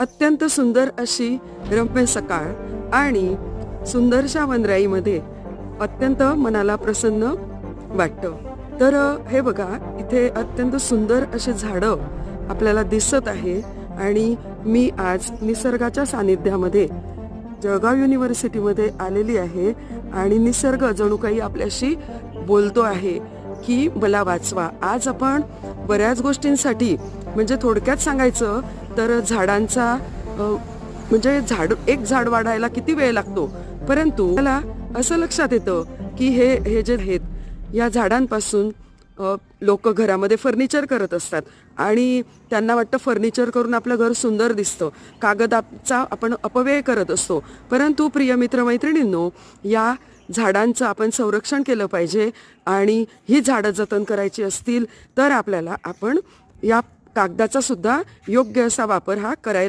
अत्यंत सुंदर अशी रम्य सकाळ आणि सुंदरशा वनराईमध्ये अत्यंत मनाला प्रसन्न वाटतं. तर हे बघा इथे अत्यंत सुंदर अशी झाडं आपल्याला दिसत आहे आणि मी आज निसर्गाच्या सानिध्यामध्ये जळगाव युनिव्हर्सिटीमध्ये आलेली आहे आणि निसर्ग जणू काही आपल्याशी बोलतो आहे की मला वाचवा. आज आपण बऱ्याच गोष्टींसाठी म्हणजे थोडक्यात सांगायचं तर झाडांचा म्हणजे झाड एक झाड वाढायला किती वेळ लागतो? परंतु मला असं लक्षात येतं की हे हे जे आहेत या झाडांपासून लोक घरामध्ये फर्निचर करत असतात आणि त्यांना वाटतं फर्निचर करून आपलं घर सुंदर दिसतं. कागदाचा आपण अपव्यय करत असतो. परंतु प्रिय मित्रमैत्रिणींनो या झाडांचं आपण संरक्षण केलं पाहिजे आणि ही झाडं जतन करायची असतील तर आपल्याला आपण या कागदाचा सुद्धा योग्य असा वापर हा करायला